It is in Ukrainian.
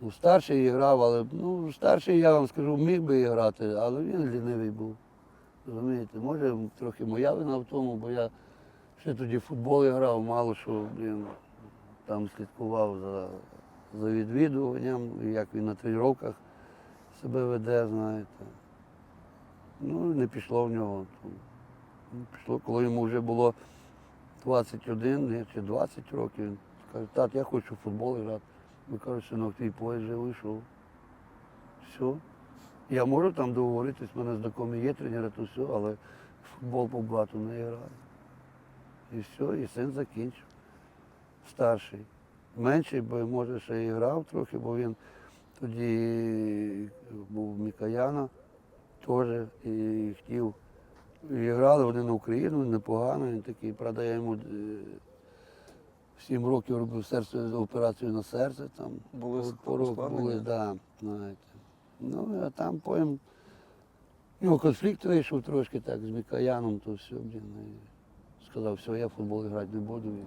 Ну, старший грав, але ну, старший, я вам скажу, міг би грати, але він лінивий був. Розумієте, може, трохи моя вина в тому, бо я ще тоді футбол грав, мало що, блін, там слідкував за, за відвідуванням, як він на тренуваннях себе веде, знаєте. Ну, не пішло в нього. Ну, Пішло, коли йому вже було 21 чи 20 років, він каже, тат, я хочу футбол грати. Ми кажуть, синок, твій поїзд вже вийшов. Все. Я можу там договоритись, в мене знайомі є тренери, то все, але футбол по блату не граю. І все, і син закінчив. Старший. Менший, бо може ще і грав трохи, бо він тоді був в Мікояна теж і хотів. І грали вони на Україну, непогано, він такий, правда, я йому е, сім років робив серце, операцію на серце. Там Були ск- були, да, знаєте. Ну, а там потім ну, конфлікт вийшов трошки так з Мікояном, то все, блін. І сказав, все, я в футбол грати не буду. І